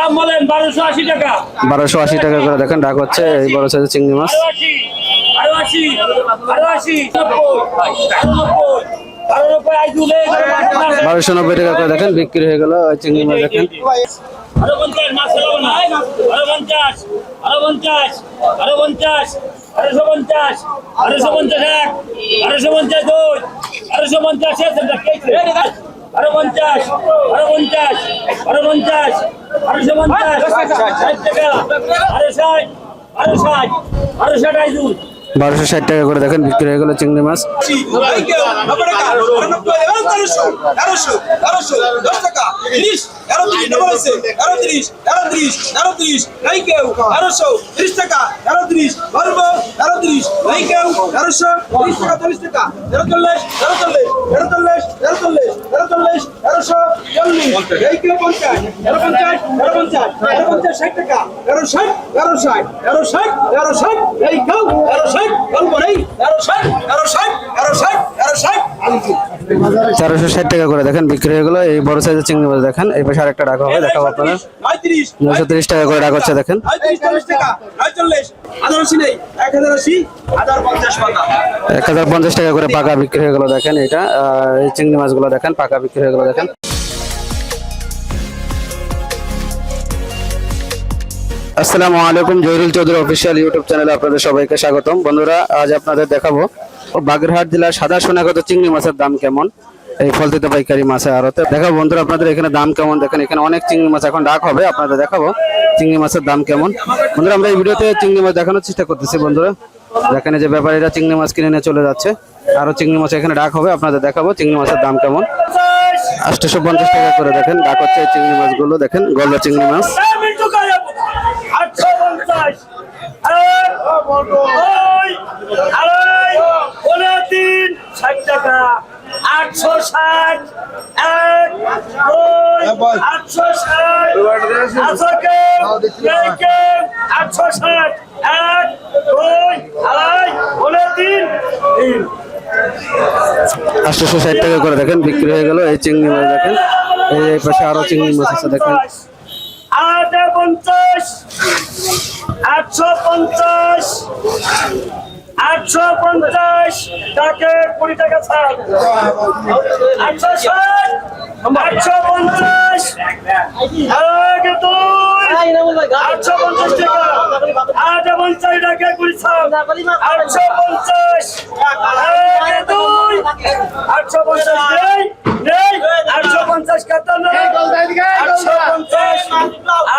দাম বলেন বারোশো আশি টাকা। বারোশো আশি টাকা করে দেখেন ডাক হচ্ছে এই বড় সাইজের চিংড়ি মাছ। আরও আশি আরও আশি আরও আশি আরও নব্বই আরও নব্বই আইজুলে বারোশো নব্বই টাকা করে দেখেন বিক্রি হয়ে গেল চিংড়ি মাছ দেখেন। আরও পঞ্চাশ আরও পঞ্চাশ আরও পঞ্চাশ আরও পঞ্চাশ আড়াইশো পঞ্চাশ আড়াইশো পঞ্চাশ এক আড়াইশো পঞ্চাশ দুই আড়াইশো পঞ্চাশ আরও পঞ্চাশ আরও পঞ্চাশ আরও পঞ্চাশ আড়াইশো পঞ্চাশ ষাট টাকা আরও ষাট আরও ষাট আরও ষাট আইজুল বারোশো ষাট টাকা করে দেখেন বিক্রি হয়ে গেল চিংড়ি মাছ তেরোশো তেরোশো দশ টাকা চল্লিশ তেরো তেরো তেরো তেরো তেরো তেরোশো চল্লিশ, এই কেউ পঞ্চাশ, তেরো পঞ্চাশ তেরো পঞ্চাশ তেরো পঞ্চাশ, ষাট টাকা, তেরো ষাট তেরো ষাট তেরো ষাট তেরো ষাট, এই কেউ তেরো ষাট গল্প নেই, তেরো ষাট তেরো ষাট তেরো ষাট তেরো ষাট তেরোশো ষাট টাকা করে দেখেন বিক্রি হয়ে গেল। এই বড় সাইজের চিংড়ি মাছ দেখেন। এই পাশে আরেকটা ডাক হবে, দেখাবো আপনারা নয়শো তিরিশ টাকা করে ডাক হচ্ছে, দেখেন। এক হাজার পঞ্চাশ টাকা করে পাকা বিক্রি হয়ে গেল, দেখেন এটা। এই চিংড়ি মাছগুলো দেখেন, পাকা বিক্রি হয়ে গেল, দেখেন। আসসালামু আলাইকুম, জহিরুল চৌধুরী অফিসিয়াল ইউটিউব চ্যানেলে আপনাদের সবাইকে স্বাগতম। বন্ধুরা, আজ আপনাদের দেখাবো বাগেরহাট জেলার সাদা সোনাগত চিংড়ি মাছের দাম কেমন? এই ফলতিতে পাইকারি মাছের আড়তে। দেখাবো বন্ধুরা আপনাদের এখানে দাম কেমন? দেখেন, এখানে অনেক চিংড়ি মাছ এখন ডাক হবে, আপনাদের দেখাবো চিংড়ি মাছের দাম কেমন। বন্ধুরা, আমরা এই ভিডিওতে চিংড়ি মাছ দেখানোর চেষ্টা করতেছি বন্ধুরা। যেখানে যে ব্যাপারীরা চিংড়ি মাছ কিনে নিয়ে চলে যাচ্ছে। আরও চিংড়ি মাছ এখানে ডাক হবে, আপনাদের দেখাবো চিংড়ি মাছের দাম কেমন। আটশোশো পঞ্চাশ টাকা করে দেখেন, ডাক হচ্ছে চিংড়ি মাছগুলো, দেখেন, গলদা চিংড়ি মাছ। আটশো পঞ্চাশ এক, দুই, আড়াই, পনেরো তিন, ষাট টাকা আটশো ষাট এক দুই আটশো ষাট আটশো ষাট এক দুই আড়াই পনেরো তিন তিন আটশোশো ষাট টাকা করে দেখেন বিক্রি হয়ে গেল। এই চিংড়ি মাছ দেখেন। এই এই পাশে আরও চিংড়ি মাছ আছে দেখেন। আট পঞ্চাশ আটশো পঞ্চাশ। আটশো পঞ্চাশ তাকে কুড়ি টাকা ছাড়। আটশো ষাট আটশো পঞ্চাশ। আটশো পঞ্চাশ টাকা। আট পঞ্চাশ টাকা কুড়ি আটশো পঞ্চাশ। দুই আটশো পঞ্চাশ নেই নেই। আটশো পঞ্চাশ কত নেই। আটশো পঞ্চাশ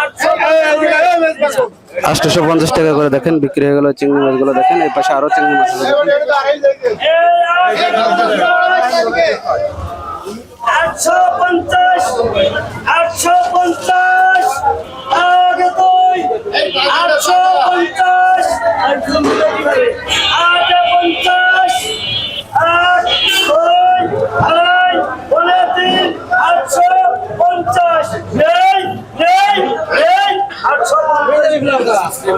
আটশো পঞ্চাশ। আটশোশো পঞ্চাশ টাকা করে দেখেন বিক্রি হয়ে গেল চিংড়ি মাছগুলো দেখেন এই পাশে আরও চিংড়ি মাছ আটশো পঞ্চাশ আটশো পঞ্চাশ। আগে দুই আটশো পঞ্চাশ আট পঞ্চাশ আট দুই আড়াই পনেরো তিন আটশো পঞ্চাশ নেই নেই নেই আটশো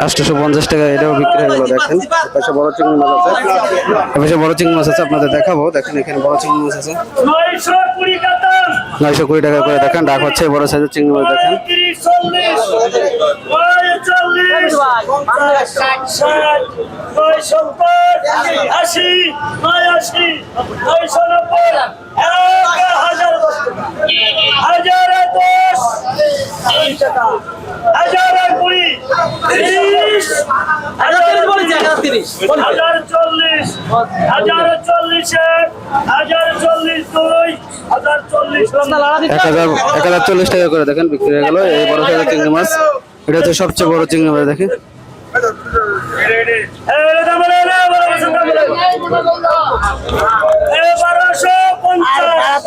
আটশোশো পঞ্চাশ টাকা এটাও বিক্রি হয়ে গেল দেখেন। পাশে বড় চিংড়ি মাছ আছে। পাশে বড় চিংড়ি মাছ আছে আপনাদের দেখাবো। দেখেন এখানে বড় চিংড়ি মাছ আছে। নয়শো কুড়ি কাতা নয়শো কুড়ি টাকা করে দেখেন, ডাক হচ্ছে, বড় সাইজের চিংড়ি মাছ দেখেন। হাজার কুড়ি হাজার চল্লিশ হাজার চল্লিশ এক হাজার চল্লিশ দুই। এক হাজার এক হাজার চল্লিশ টাকা করে দেখেন বিক্রি হয়ে গেল। এই বড় সাইজের চিংড়ি মাছ। এটা হচ্ছে সবচেয়ে বড় চিংড়ি মাছ দেখেন। বারোশো পঞ্চাশ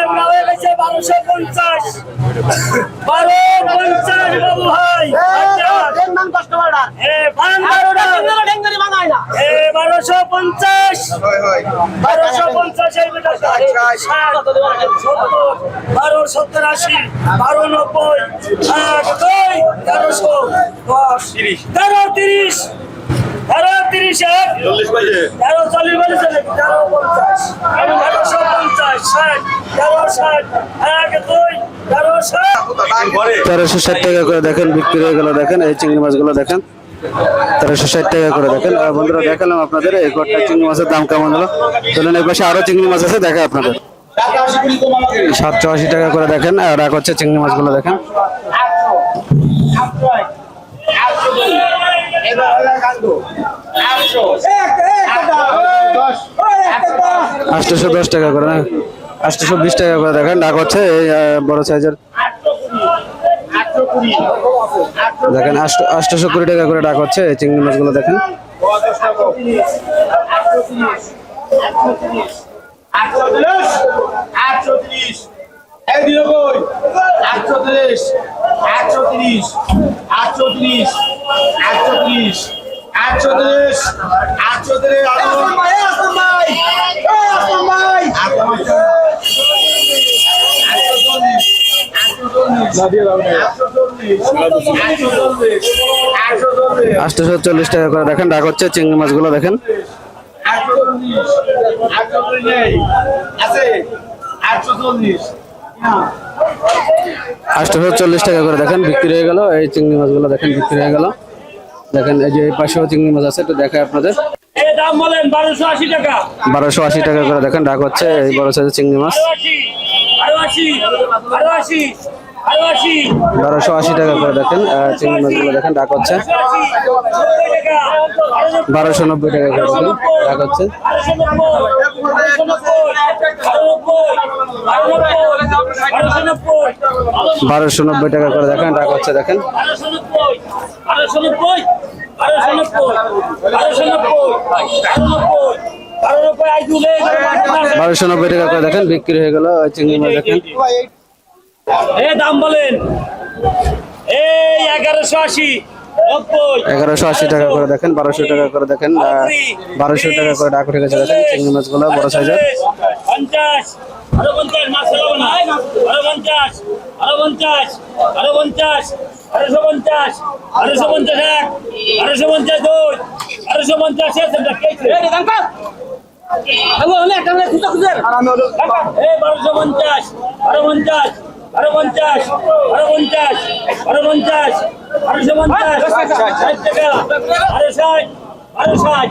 বারোশো পঞ্চাশ বারো পঞ্চাশ বাবু ভাই বারোশো পঞ্চাশ। বারোশো পঞ্চাশ বারো সত্তর আশি বারো নব্বই এক দুই তেরোশো দশ। তেরো তিরিশ। তেরো তিরিশ এক। তেরো চল্লিশ তেরো পঞ্চাশ। তেরোশো পঞ্চাশ ষাট তেরো ষাট এক দুই তেরোশো ষাট টাকা করে দেখেন বিক্রি হয়ে গেল দেখেন এই চিংড়ি মাছগুলো দেখেন। তেরোশো ষাট টাকা করে দেখেন। বন্ধুরা, দেখালাম আপনাদের, এই কটা চিংড়ি মাছের দাম কেমন হলো? চলুন এই পাশে আরও চিংড়ি মাছ আছে দেখা আপনাদের। সাতশো আশি টাকা করে দেখেন, আর এক হচ্ছে চিংড়ি মাছগুলো দেখেন। আটশোশো দশ টাকা করে না আটশোশো বিশ টাকা করে দেখেন। ডাক হচ্ছে, এই বড় সাইজের দেখেন আটশোশো কুড়ি টাকা করে ডাক হচ্ছে চিংড়ি মাছগুলো দেখেন আটশো তিরিশ এক নিরানব্বই আটশো তিরিশ আটশো তিরিশ আটশো তিরিশ আটশো তিরিশ আটশো তিরিশ আটশো তিরিশ আসলাম ভাই আসলাম ভাই আসলাম ভাই আটশোশো চল্লিশ টাকা করে দেখেন ডাক হচ্ছে চিংড়ি মাছগুলো দেখেন। আটশোশো চল্লিশ টাকা করে দেখেন বিক্রি হয়ে গেল। এই চিংড়ি মাছগুলো দেখেন বিক্রি হয়ে গেল। দেখেন এই যে এই পাশেও চিংড়ি মাছ আছে একটু দেখায় আপনাদের। বারোশো আশি টাকা। করে দেখেন ডাক হচ্ছে এই বড় সাইজের চিংড়ি মাছ। বারোশো আশি টাকা করে দেখেন চিংড়ি মাছগুলো দেখেন ডাক হচ্ছে। বারোশো নব্বই টাকা করে দেখেন ডাক হচ্ছে। বারোশো নব্বই টাকা করে দেখেন ডাক হচ্ছে, দেখেন। বারোশো নব্বই টাকা করে দেখেন, বিক্রি হয়ে গেল, চিংড়ি মাছ দেখেন। এ দাম বলেন। এই এগারোশো আশি এগারোশো আশি টাকা করে দেখেন বারোশো টাকা করে দেখেন বারোশো টাকা করে ডাক উঠে গেছে দেখেন চিংড়ি মাছগুলো বড় সাইজের। পঞ্চাশ আরও পঞ্চাশ মাছ ফেলাবো না। আরও পঞ্চাশ আরও পঞ্চাশ আরও পঞ্চাশ আড়াইশো পঞ্চাশ আড়াইশো পঞ্চাশ এক আড়াইশো পঞ্চাশ দুই আড়াইশো পঞ্চাশ বারোশো পঞ্চাশ আরও পঞ্চাশ আরও পঞ্চাশ আরও পঞ্চাশ আরও পঞ্চাশ আড়াইশো পঞ্চাশ ষাট টাকা আরও ষাট আরও ষাট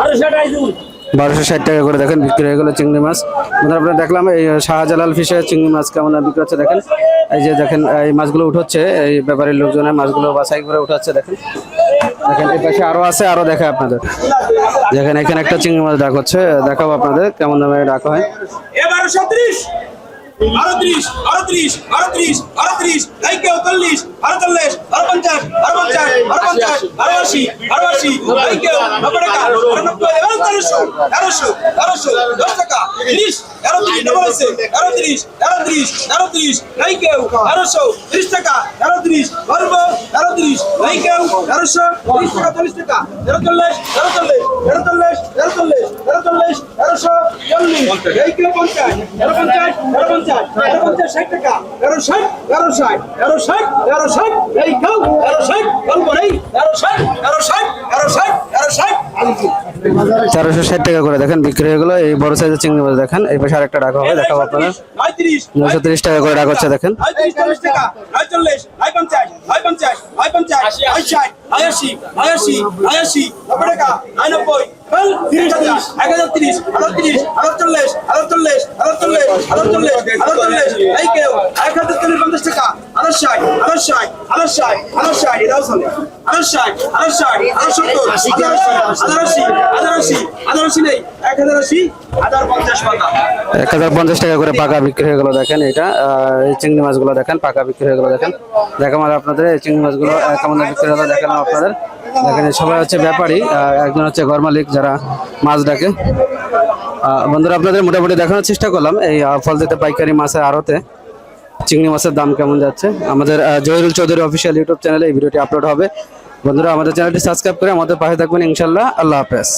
আরও ষাট আইজুল বারোশো ষাট টাকা করে দেখেন বিক্রি হয়ে গেল চিংড়ি মাছ। বন্ধুরা আপনারা দেখলাম এই শাহজালাল ফিশের চিংড়ি মাছ কেমন বিক্রি হচ্ছে দেখেন। এই যে দেখেন এই মাছগুলো উঠছে এই ব্যাপারের লোকজনের মাছগুলো বাছাই করে উঠাচ্ছে দেখেন। দেখেন এই পাশে আরও আছে আরও দেখে আপনাদের। দেখেন এখানে একটা চিংড়ি মাছ ডাক হচ্ছে দেখাবো আপনাদের কেমন দামে ডাকা হয়। বারোশো ত্রিশ আরও ত্রিশ আরও ত্রিশ আরও ত্রিশ আরও ত্রিশ লাইকে চল্লিশ আরও চল্লিশ আরও পঞ্চাশ আরও পঞ্চাশ আরও পঞ্চাশ আরও আশি আরও আশি লাইকে নব্বই টাকা তেরোশো তেরোশো তেরোশো, দশ টাকা, ত্রিশ এরো ত্রিশ ডবল আছে এরো ত্রিশ এরো ত্রিশ এরো ত্রিশ তেরোশো টাকা এরো ত্রিশ বলব এরো তেরোশো, ত্রিশ টাকা, চল্লিশ টাকা এরো চল্লিশ এরো চল্লিশ এরো চল্লিশ এরো চল্লিশ চল্লিশ লাইকে পঞ্চাশ পঞ্চাশ পঞ্চাশ পঞ্চাশ ষাট টাকা এরো ষাট এরো ষাট এরো ষাট এরো ষাট এই খাও এরো ষাট বলব নেই এরো ষাট এরো ষাট এরো ষাট এরো ষাট তেরোশো ষাট টাকা করে দেখেন বিক্রি হয়ে গেলো এই বড় সাইজের চিংড়ি মাছ দেখেন এই পাশে আরেকটা ডাকা হবে দেখাবো আপনাদের পঁয়ত্রিশ নশো তিরিশ টাকা করে ডাক হচ্ছে দেখেন আয়াশি আয়াশি আশি নব্বই টাকা নব্বই তিরিশ এক হাজার তিরিশ হাজার তিরিশ, হাজার চল্লিশ হাজার চল্লিশ হাজার চল্লিশ হাজার চল্লিশ হাজার চল্লিশ এই কেউ এক হাজার চল্লিশ পঞ্চাশ টাকা, হাজার ষাট আশি নেই। এক হাজার পঞ্চাশ টাকা করে পাকা বিক্রি হয়ে গেলো দেখেন এটা। এই চিংড়ি মাছগুলো দেখেন পাকা বিক্রি হয়ে গেলো দেখেন। দেখাম আপনাদের এই চিংড়ি মাছগুলো কেমন বিক্রি হলো দেখালাম আপনাদের। দেখেন সবাই হচ্ছে ব্যাপারী একজন হচ্ছে ঘর মালিক যারা মাছ ডাকে। বন্ধুরা আপনাদের মোটামুটি দেখানোর চেষ্টা করলাম এই আহ, ফলদিতে পাইকারি মাছের আড়তে। চিংড়ি মাছের দাম কেমন যাচ্ছে? আমাদের জহিরুল চৌধুরী অফিসিয়াল ইউটিউব চ্যানেলে এই ভিডিওটি আপলোড হবে। বন্ধুরা আমাদের চ্যানেলটি সাবস্ক্রাইব করে আমাদের পাশে থাকবেন ইনশাল্লাহ আল্লাহ হাফেজ।